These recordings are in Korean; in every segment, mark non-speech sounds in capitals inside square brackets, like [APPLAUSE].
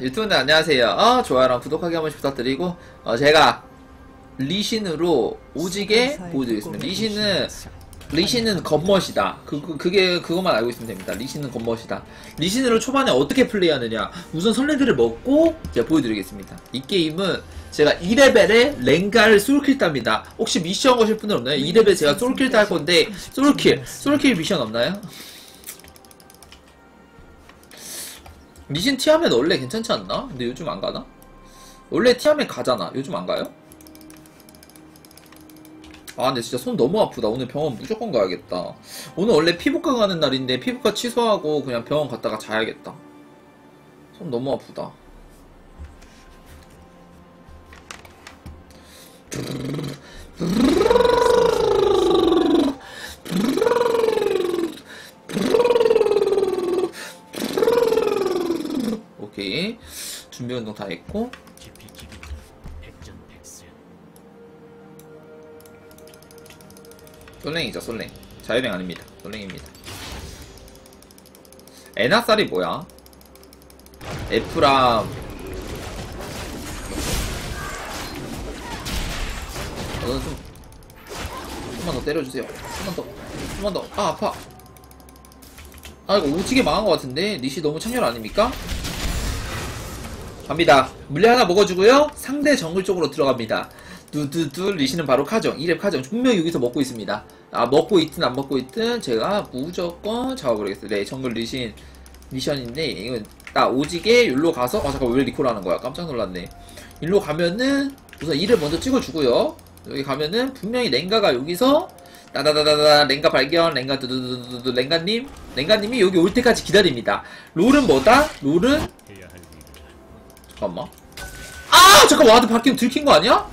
유튜브님 안녕하세요. 어, 좋아요랑 구독하기 한 번씩 부탁드리고 어, 제가 리신으로 오지게 보여드리겠습니다. 리신은 리신은 겉멋이다. 그, 그, 그게 그것만 알고 있으면 됩니다. 리신은 겉멋이다. 리신으로 초반에 어떻게 플레이하느냐. 우선 선레드를 먹고 제가 보여드리겠습니다. 이 게임은 제가 2레벨에 랭가를 솔킬 땁니다. 혹시 미션 거실 분들 없나요? 2레벨 제가 솔킬 딸 건데 솔킬 솔킬 미션 없나요? 리신 티하면 원래 괜찮지 않나? 근데 요즘 안 가나? 원래 티하면 가잖아. 요즘 안 가요? 아 근데 진짜 손 너무 아프다. 오늘 병원 무조건 가야겠다. 오늘 원래 피부과 가는 날인데 피부과 취소하고 그냥 병원 갔다가 자야겠다. 손 너무 아프다. 오케이. 준비 운동 다 했고. 솔랭이죠 솔랭. 자유랭 아닙니다. 솔랭입니다. 에나쌀이 뭐야? 에프람. 저는 좀 좀만 더 때려주세요. 좀만 더 좀만 더아 아파. 아 이거 오지게 망한 것 같은데? 니시 너무 창렬 아닙니까? 갑니다. 물리 하나 먹어주고요. 상대 정글 쪽으로 들어갑니다. 두두두 리시는 바로 카정. 2렙 카정. 분명히 여기서 먹고 있습니다. 아 먹고 있든 안 먹고 있든 제가 무조건 잡아버리겠어요 네 정글 리신 미션인데 이건 딱 오지게 일로 가서 아 잠깐 왜 리콜하는 거야? 깜짝 놀랐네. 일로 가면은 우선 2를 먼저 찍어주고요. 여기 가면은 분명히 랭가가 여기서 따다다다다 랭가 발견 랭가 두두두두두 랭가님. 랭가님이 여기 올 때까지 기다립니다. 롤은 뭐다? 롤은 잠깐만 아 잠깐 와드 바뀌면 들킨 거 아니야?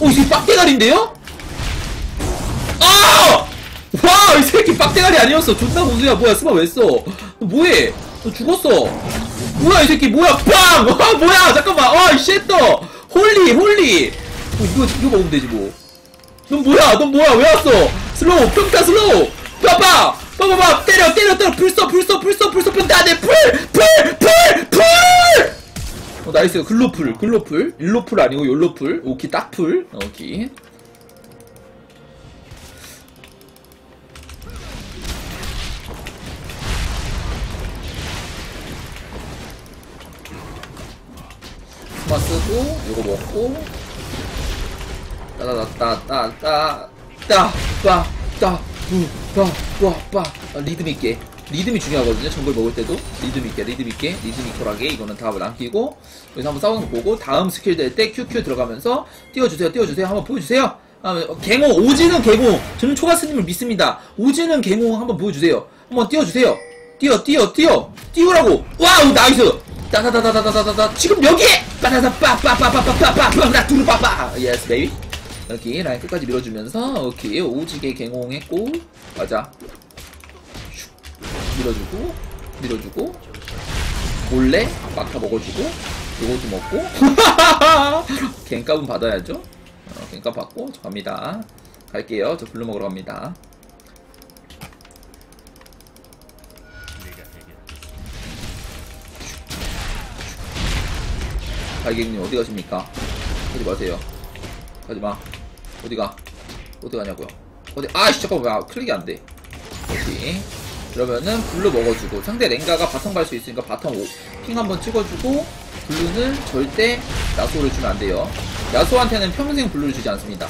오, 이 새끼 빡대가리인데요? 아! 와, 이 새끼 빡대가리 아니었어. 존나 고수야. 뭐야, 스마 왜 써? 너 뭐해? 너 죽었어. 뭐야, 이 새끼. 뭐야, 빵! 와, 뭐야, 잠깐만. 아, 이 쉣더. 홀리, 홀리. 뭐, 이거, 이거 먹으면 되지, 뭐. 넌 뭐야, 넌 뭐야, 왜 왔어? 슬로우, 평타 슬로우. 빠빠! 빠빠빠! 때려, 때려, 때려. 불써, 불써, 불써, 불써, 평타 내 풀! 풀! 풀! 풀! 어, 나이스. 글로풀, 글로풀. 일로풀 아니고 욜로풀. 오키, 딱풀. 오키. 스마 쓰고, 요거 먹고. 따다다다다다. 따, 빠, 따, 우빠와빠 리듬 있게 리듬이 중요하거든요 정글 먹을 때도 리듬 있게 리듬 있게 리듬 이퀄하게 이거는 답을 남기고 여기서 한번 싸우는 거 보고 다음 스킬 될 때 QQ 들어가면서 띄워주세요 띄워주세요 한번 보여주세요 아, 갱호 오지는 갱호 저는 초가스님을 믿습니다 오지는 갱호 한번 보여주세요 한번 띄워주세요 띄워 띄워 띄워 띄우라고 와우 나이스 따다다다다다다다 지금 여기에 빠다다 빠빠빠빠빠빠빠나 두루빠빠 예스 베이비 여기 라인 끝까지 밀어주면서 오케이. 오지게 갱홍했고 맞아. 밀어주고 밀어주고. 몰래 막타 먹어주고 요것도 먹고. [LAUGHS] 갱값은 받아야죠. 어, 갱값 받고 저 갑니다. 갈게요. 저 블루 먹으러 갑니다. 갈객님 어디 가십니까? 가지 마세요. 가지 마 어디가? 어디 가냐고요? 어디 아씨 잠깐만 아, 클릭이 안돼. 오케이 그러면은 블루 먹어주고 상대 랭가가 바텀 갈 수 있으니까 바텀 오, 핑 한번 찍어주고 블루는 절대 야수를 주면 안 돼요. 야수한테는 평생 블루를 주지 않습니다.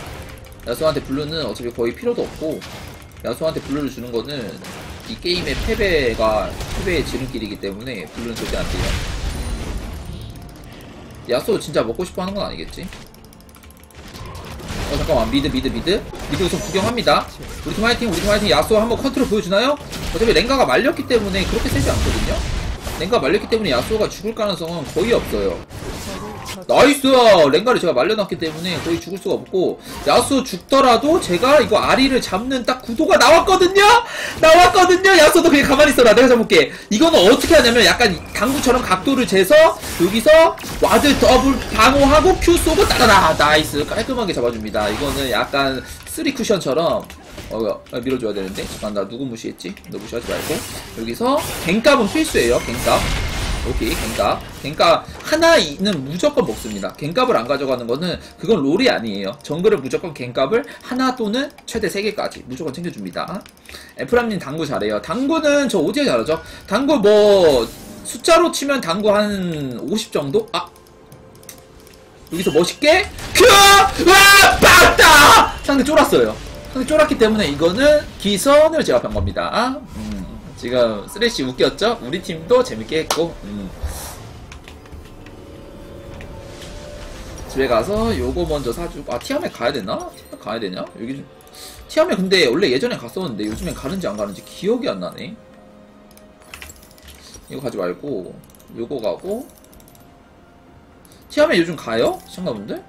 야수한테 블루는 어차피 거의 필요도 없고 야수한테 블루를 주는 거는 이 게임의 패배가 패배의 지름길이기 때문에 블루는 절대 안 돼요. 야수 진짜 먹고 싶어 하는 건 아니겠지? 어 잠깐만 미드 미드 미드. 미드 우선 구경합니다. 우리 팀 화이팅 우리 팀 화이팅. 야수 한번 컨트롤 보여주나요? 어차피 랭가가 말렸기 때문에 그렇게 세지 않거든요. 랭가 말렸기 때문에 야수가 죽을 가능성은 거의 없어요 나이스! 랭가를 제가 말려놨기 때문에 거의 죽을 수가 없고. 야수 죽더라도 제가 이거 아리를 잡는 딱 구도가 나왔거든요? 나왔거든요? 야수도 그냥 가만히 있어라. 내가 잡을게. 이거는 어떻게 하냐면 약간 당구처럼 각도를 재서 여기서 와드 더블 방어하고 큐 쏘고 따라라 나이스! 깔끔하게 잡아줍니다. 이거는 약간 쓰리 쿠션처럼 어, 어, 밀어줘야 되는데. 잠깐 나 누구 무시했지? 너 무시하지 말고. 여기서 갱값은 필수예요 갱값 오케이 갱값 갱값 하나 는 무조건 먹습니다 갱값을 안 가져가는 거는 그건 롤이 아니에요 정글은 무조건 갱값을 하나 또는 최대 3개까지 무조건 챙겨줍니다 에프람님 당구 잘해요 당구는 저 오지게 잘하죠 당구 뭐 숫자로 치면 당구 한 50 정도? 아 여기서 멋있게 큐! 와! 빡다! 상대 쫄았어요 상대 쫄았기 때문에 이거는 기선을 제압한 겁니다 음. 지금 쓰레쉬 웃겼죠? 우리 팀도 재밌게 했고 음. 집에 가서 요거 먼저 사주고 아 티아메 가야 되나? 티아메 가야 되냐? 여기 좀 티아메 근데 원래 예전에 갔었는데 요즘엔 가는지 안 가는지 기억이 안 나네 이거 가지 말고 요거 가고 티아메 요즘 가요? 시청자분들?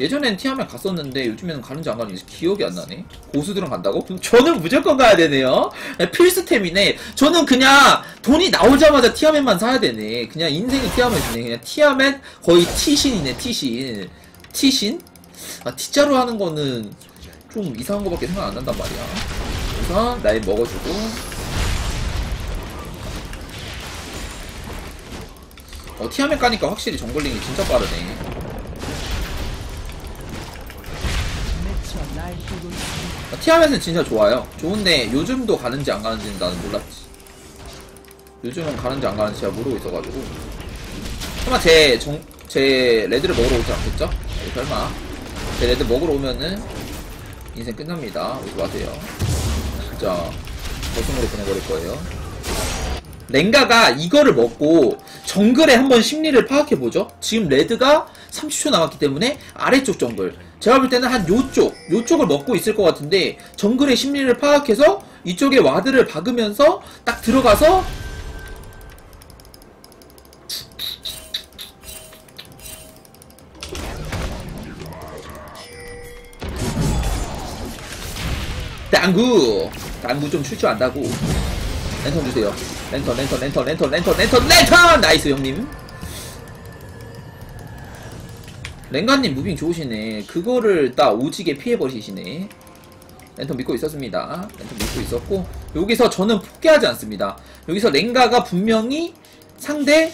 예전엔 티아메 갔었는데 요즘에는 가는지 안 가는지 기억이 안 나네. 고수들은 간다고? 저는 무조건 가야 되네요. 네, 필수템이네. 저는 그냥 돈이 나오자마자 티아멧만 사야 되네. 그냥 인생이 티아멧이네. 그냥 티아멧 거의 티신이네. 티신. 티신? 아 T자로 하는 거는 좀 이상한 거밖에 생각 안 난단 말이야. 우선 나이 먹어주고 어 티아멧 가니까 확실히 정글링이 진짜 빠르네. 티아멧은 진짜 좋아요. 좋은데 요즘도 가는지 안 가는지는 나는 몰랐지. 요즘은 가는지 안 가는지 제가 모르고 있어가지고. 설마 제, 정, 제 레드를 먹으러 오지 않겠죠? 네, 설마. 제 레드 먹으러 오면은 인생 끝납니다. 오지 마세요. 진짜 거승으로 보내버릴 거예요. 랭가가 이거를 먹고 정글에 한번 심리를 파악해보죠. 지금 레드가 30초 남았기 때문에 아래쪽 정글 제가 볼 때는 한 요쪽 요쪽을 먹고 있을 것 같은데 정글의 심리를 파악해서 이쪽에 와드를 박으면서 딱 들어가서 당구! 당구 좀출줄 안다고. 랜턴 주세요. 랜턴 랜턴 랜턴 랜턴 랜턴 랜턴 랜턴! 나이스 형님 랭가님 무빙 좋으시네. 그거를 딱 오지게 피해버리시네. 랜턴 믿고 있었습니다. 랜턴 믿고 있었고 여기서 저는 포기하지 않습니다. 여기서 랭가가 분명히 상대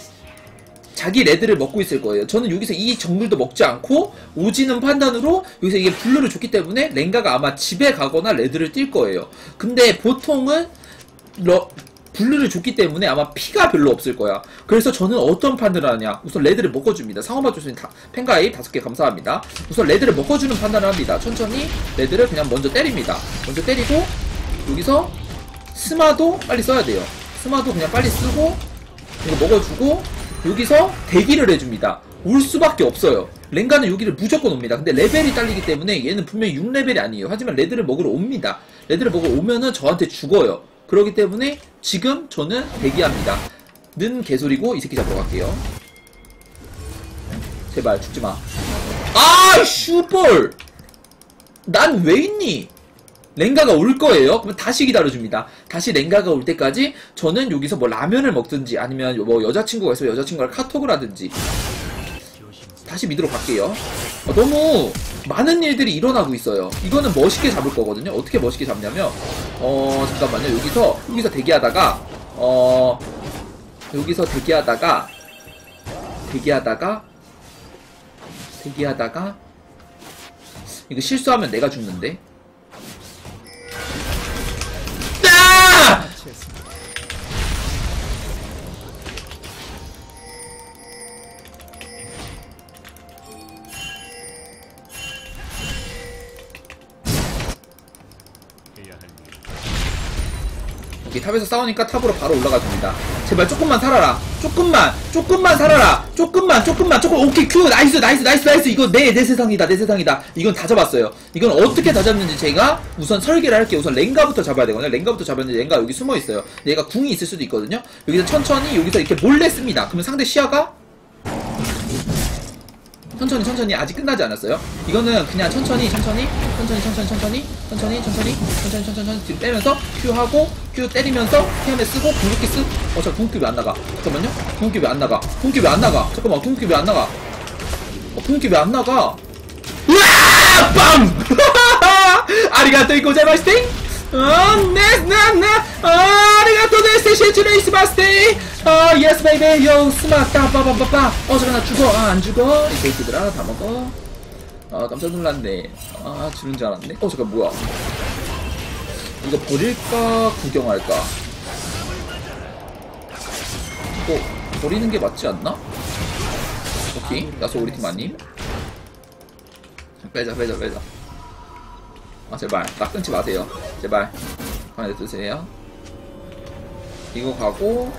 자기 레드를 먹고 있을 거예요. 저는 여기서 이 정글도 먹지 않고 오지는 판단으로 여기서 이게 블루를 줬기 때문에 랭가가 아마 집에 가거나 레드를 뛸 거예요. 근데 보통은 러, 블루를 줬기 때문에 아마 피가 별로 없을 거야. 그래서 저는 어떤 판단을 하냐. 우선 레드를 먹어줍니다. 상어마 다, 팬가입 다섯 개 감사합니다. 우선 레드를 먹어주는 판단을 합니다. 천천히 레드를 그냥 먼저 때립니다. 먼저 때리고 여기서 스마도 빨리 써야 돼요. 스마도 그냥 빨리 쓰고 이거 먹어주고 여기서 대기를 해줍니다. 올 수밖에 없어요. 랭가는 여기를 무조건 옵니다. 근데 레벨이 딸리기 때문에 얘는 분명히 6레벨이 아니에요. 하지만 레드를 먹으러 옵니다. 레드를 먹으러 오면은 저한테 죽어요. 그렇기 때문에 지금 저는 대기합니다. 는 개소리고 이 새끼 잡으러 갈게요. 제발 죽지마. 아 슈볼! 난 왜 있니? 랭가가 올 거예요. 그러면 다시 기다려줍니다. 다시 랭가가 올 때까지 저는 여기서 뭐 라면을 먹든지 아니면 뭐 여자친구가 있으면 여자친구랑 카톡을 하든지 다시 믿으러 갈게요. 어, 너무 많은 일들이 일어나고 있어요. 이거는 멋있게 잡을 거거든요. 어떻게 멋있게 잡냐면 어 잠깐만요. 여기서 여기서 대기하다가 어 여기서 대기하다가 대기하다가 대기하다가 이거 실수하면 내가 죽는데 오케이 탑에서 싸우니까 탑으로 바로 올라가줍니다. 제발 조금만 살아라. 조금만 조금만 살아라. 조금만 조금만 조금 오케이 큐. 나이스 나이스 나이스 나이스. 이거 내 내 세상이다 내 세상이다. 이건 다 잡았어요. 이건 어떻게 다 잡는지 제가 우선 설계를 할게요. 우선 랭가부터 잡아야 되거든요. 랭가부터 잡았는데 랭가 여기 숨어 있어요. 얘가 궁이 있을 수도 있거든요. 여기서 천천히 여기서 이렇게 몰래 씁니다. 그러면 상대 시야가 천천히 천천히 아직 끝나지 않았어요. 이거는 그냥 천천히 천천히 천천히 천천히 천천히 천천히 천천히 천천히 천천히 천천히 빼면서 Q 하고 Q 때리면서 피함에 쓰고 궁극기 쓰. 어저 궁극기 왜 안 나가? 잠깐만요. 궁극기 왜 안 나가? 궁극기 왜 안 나가? 잠깐만 궁극기 왜 안 나가? 어 궁극기 왜 안 나가? 으아! 빰! [LAUGHS] 아리가또 이고자마시팅! 어, 네, 네, 네, 아리가또 데스! 트레이스 바스데이 아 예스 베이베 요 스마타 빠빠빠빠 어 잠깐 나 죽어. 아 안 죽어? 이 게이트들아 다 먹어? 아 깜짝 놀랐네. 아 주는 줄 알았네. 어 잠깐 뭐야? 이거 버릴까? 구경할까? 이거 버리는 게 맞지 않나? 오케이. 나서 우리 팀 아님? 빼자 빼자 빼자. 아 제발. 딱 끊지 마세요. 제발. 가만히 두세요. 이거 가고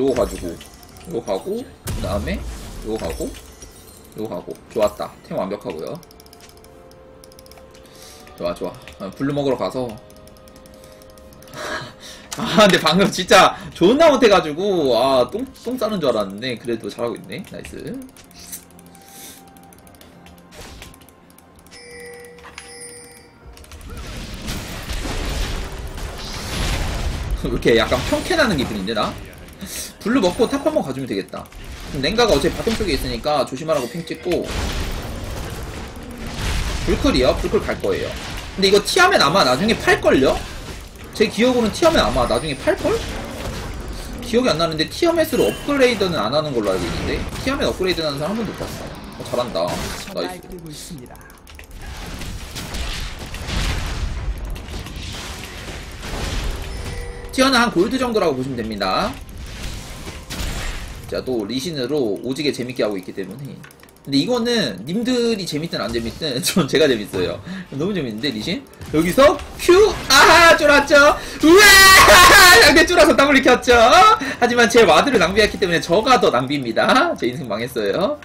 요거 가지고 요거 가고 그 다음에 요거 가고 요거 가고. 좋았다. 템 완벽하고요. 좋아 좋아. 아, 블루 먹으러 가서. [LAUGHS] 아 근데 방금 진짜 존나 못해가지고 아똥 똥 싸는 줄 알았는데 그래도 잘하고 있네. 나이스. 왜 [LAUGHS] 이렇게 약간 평캔하는 기분인데 나? 블루 먹고 탑 한번 가주면 되겠다 그럼 랭가가 어차피 바텀 쪽에 있으니까 조심하라고 핑 찍고 불클이요? 불클 갈 거예요 근데 이거 티하면 아마 나중에 팔걸요? 제 기억으로는 티하면 아마 나중에 팔걸? 기억이 안 나는데 티어맷으로 업그레이드는 안 하는 걸로 알고 있는데 티어맷 업그레이드 하는 사람 한 번도 못 봤어 어, 잘한다 나이스. 티어는 한 골드 정도라고 보시면 됩니다. 자, 또 리신으로 오지게 재밌게 하고 있기 때문에. 근데 이거는 님들이 재밌든 안 재밌든 [LAUGHS] 전 제가 재밌어요. 너무 재밌는데 리신? 여기서 큐! 아하! 쫄았죠? 우와! [LAUGHS] 상대 쫄아서 더블 켰죠? 하지만 제 와드를 낭비했기 때문에 저가 더 낭비입니다. 제 인생 망했어요.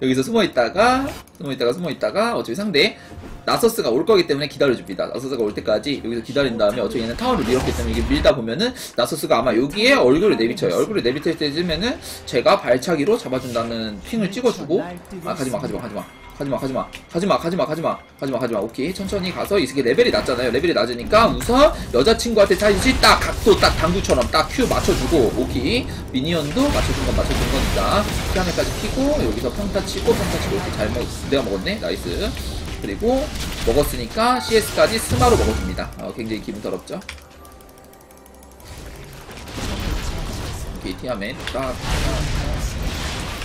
여기서 숨어있다가 숨어있다가 숨어있다가 어차피 상대 나서스가 올 거기 때문에 기다려줍니다. 나서스가 올 때까지 여기서 기다린 다음에 어차피 얘는 타워를 밀었기 때문에 이게 밀다 보면은 나서스가 아마 여기에 얼굴을 내비쳐요. 얼굴을 내비칠 때쯤에는 제가 발차기로 잡아준다는 핑을 찍어주고. 아 가지마 가지마 가지마. 가지마 가지마. 가지마 가지마 가지마. 가지마 가지마. 오케이. 천천히 가서 이게 레벨이 낮잖아요. 레벨이 낮으니까 우선 여자친구한테 다시 딱 각도 딱 당구처럼 딱 큐 맞춰주고. 오케이. 미니언도 맞춰준 건 맞춰준 거니까. 피아노까지 피고 여기서 평타 치고 평타 치고 이렇게 잘 먹, 내가 먹었네. 나이스 그리고 먹었으니까 CS까지 스마로 먹어줍니다. 어, 굉장히 기분 더럽죠? 오케이. 딱, 딱.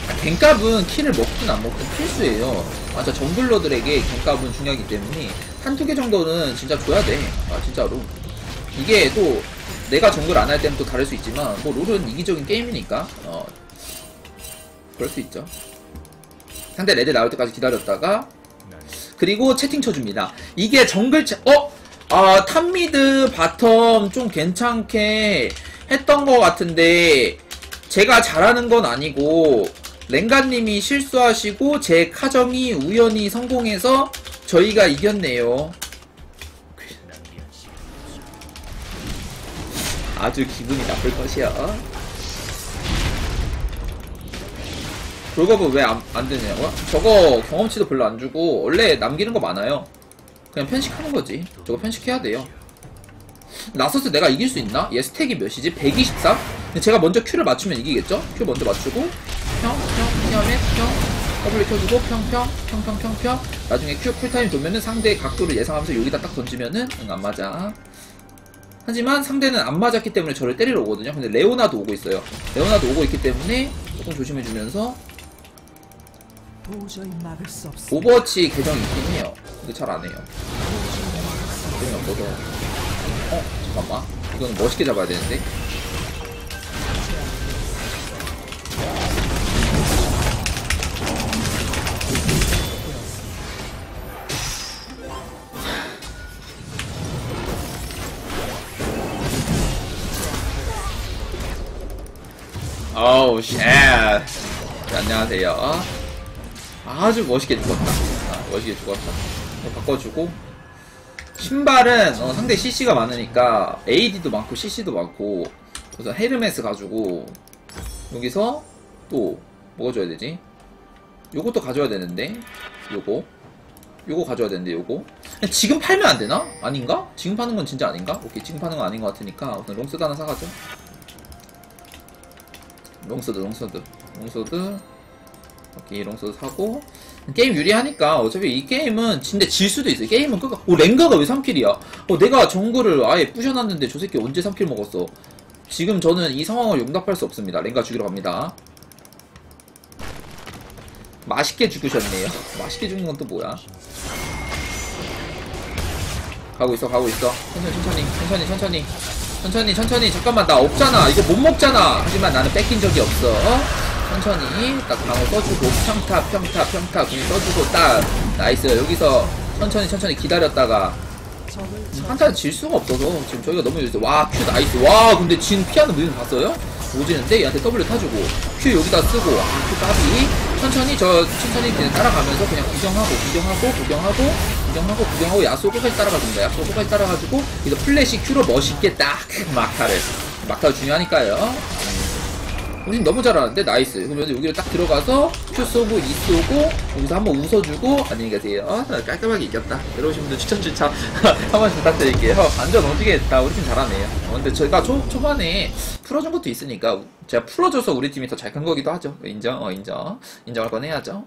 아, 갱값은 키를 먹든 안 먹든 필수예요. 아, 저 정글러들에게 갱값은 중요하기 때문에 한두 개 정도는 진짜 줘야 돼. 아, 진짜로. 이게 또 내가 정글 안 할 때는 또 다를 수 있지만 뭐 롤은 이기적인 게임이니까 어 그럴 수 있죠. 상대 레드 나올 때까지 기다렸다가 그리고 채팅 쳐줍니다. 이게 정글 채, 어? 아, 탑미드 바텀 좀 괜찮게 했던 것 같은데, 제가 잘하는 건 아니고, 랭가님이 실수하시고, 제 카정이 우연히 성공해서 저희가 이겼네요. 아주 기분이 나쁠 것이야. 돌겁은 왜 안 안 되냐고요? 저거 경험치도 별로 안 주고 원래 남기는 거 많아요. 그냥 편식하는 거지. 저거 편식해야 돼요. 나서스 내가 이길 수 있나? 얘 스택이 몇이지? 123? 근데 제가 먼저 Q를 맞추면 이기겠죠? Q 먼저 맞추고 평, 평, 피하면 평 W 켜주고 평, 평, 평, 평, 평, 평 나중에 Q 쿨타임 돌면은 상대의 각도를 예상하면서 여기다 딱 던지면은 응, 안 맞아. 하지만 상대는 안 맞았기 때문에 저를 때리러 오거든요. 근데 레오나도 오고 있어요. 레오나도 오고 있기 때문에 조금 조심해주면서 도저히 막을 수 없습니다. 오버워치 계정이 있긴 해요. 근데 잘 안 해요. 계정이 없어서. 어, 잠깐만. 이거는 멋있게 잡아야 되는데. 어우, 쉣. 네, 안녕하세요. 아주 멋있게 죽었다. 아, 멋있게 죽었다. 바꿔주고. 신발은 어, 상대 CC가 많으니까 AD도 많고 CC도 많고 그래서 헤르메스 가지고 여기서 또 뭐가 줘야 되지? 요것도 가져야 되는데 요거 요거 가져야 되는데 요거 지금 팔면 안 되나? 아닌가? 지금 파는 건 진짜 아닌가? 오케이 지금 파는 건 아닌 것 같으니까 우선 롱서드 하나 사가죠 롱서드 롱서드 롱서드 이롱소도 사고. 게임 유리하니까 어차피 이 게임은 진짜 질 수도 있어요. 게임은 끝까 오 랭가가 왜 3킬이야? 어 내가 정글을 아예 부셔놨는데 저 새끼 언제 3킬 먹었어? 지금 저는 이 상황을 용납할 수 없습니다. 랭가 죽이러 갑니다. 맛있게 죽으셨네요. [LAUGHS] 맛있게 죽는 건 또 뭐야? 가고 있어 가고 있어. 천천히 천천히 천천히 천천히. 천천히 천천히. 잠깐만 나 없잖아. 이거 못 먹잖아. 하지만 나는 뺏긴 적이 없어 천천히 딱 방어 써주고 평타 평타 평타 궁 써주고 딱 나이스. 여기서 천천히 천천히 기다렸다가. 음, 한타는 질 수가 없어서 지금 저희가 너무 유리했어 와큐 나이스. 와 근데 진 피하는 무빙 봤어요? 오지는데 얘한테 W 타주고 큐 여기다 쓰고 아큐 까비. 천천히 저 천천히 그냥 따라가면서 그냥 구경하고 구경하고 구경하고 구경하고 구경하고 야수 끝까지 따라가준다. 야수 끝까지 따라가지고 이거 플래시 큐로 멋있게 딱 막타를. 막타 중요하니까요 우린 너무 잘하는데? 나이스. 그러면 여기를 딱 들어가서 큐 쏘고 이 쏘고 여기서 한번 웃어주고 안녕히 가세요. 어, 깔끔하게 이겼다. 들어오신 분들 추천 추천. [LAUGHS] 한 번씩 부탁드릴게요. 완전 오지게 다 우리 팀 잘하네요. 어, 근데 저희가 초, 초반에 풀어준 것도 있으니까 제가 풀어줘서 우리 팀이 더 잘 큰 거기도 하죠. 인정 어 인정. 인정할 건 해야죠.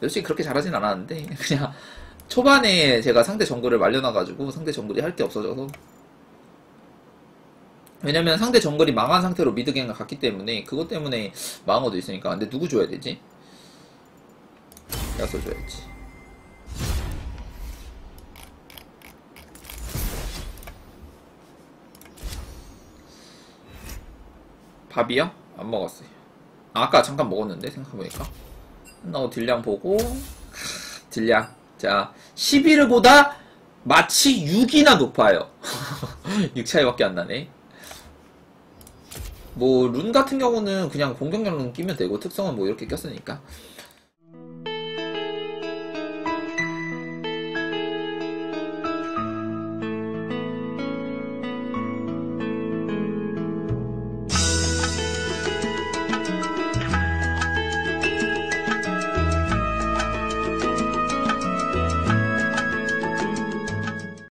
솔직히 그렇게 잘하진 않았는데 [LAUGHS] 그냥 초반에 제가 상대 정글을 말려놔가지고 상대 정글이 할 게 없어져서 왜냐면 상대 정글이 망한 상태로 미드갱을 갔기 때문에 그것 때문에 망한 것도 있으니까. 근데 누구 줘야 되지? 야서 줘야지. 밥이요? 안 먹었어요. 아, 아까 잠깐 먹었는데 생각해보니까. 끝나고 딜량 보고. 크, [LAUGHS] 딜량. 자 11보다 마치 6이나 높아요. [LAUGHS] 6 차이밖에 안 나네 뭐 룬 같은 경우는 그냥 공격력 룬 끼면 되고 특성은 뭐 이렇게 꼈으니까